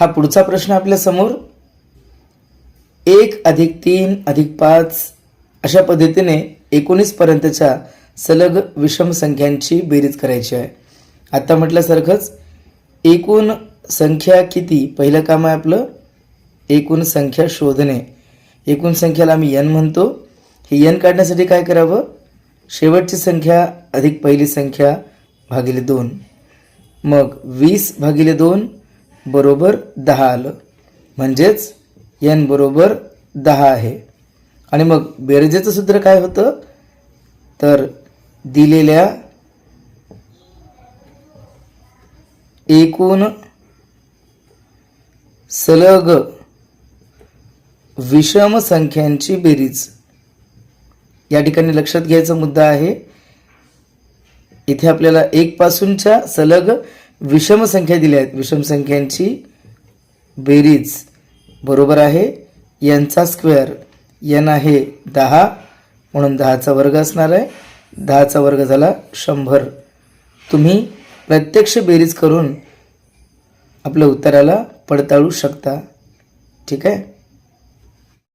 हा पुढचा प्रश्न आपल्यासमोर एक अधिक तीन अधिक पाच अशा पद्धतीने एकोणीसपर्यंतच्या सलग विषम संख्यांची बेरीज करायची आहे. आत्ता म्हटल्यासारखंच एकूण संख्या किती? पहिलं काम आहे आपलं एकूण संख्या शोधणे. एकूण संख्याला आम्ही यन म्हणतो. हे यन काढण्यासाठी काय करावं? शेवटची संख्या अधिक पहिली संख्या भागिले दोन. मग वीस भागिले दोन बरोबर दहा आलं. म्हणजेच एन बरोबर दहा आहे. आणि मग बेरजेचं सूत्र काय होतं? तर दिलेल्या एकूण सलग विषम संख्यांची बेरीज. या ठिकाणी लक्षात घ्यायचा मुद्दा आहे. इथे आपल्याला एक पासूनच्या सलग विषम संख्या दिल्या आहेत. विषम संख्यांची बेरीज बरोबर आहे. यांचा स्क्वेअर यन आहे दहा म्हणून दहाचा वर्ग असणार आहे. दहाचा वर्ग झाला शंभर. तुम्ही प्रत्यक्ष बेरीज करून आपल्या उत्तराला पडताळू शकता. ठीक आहे?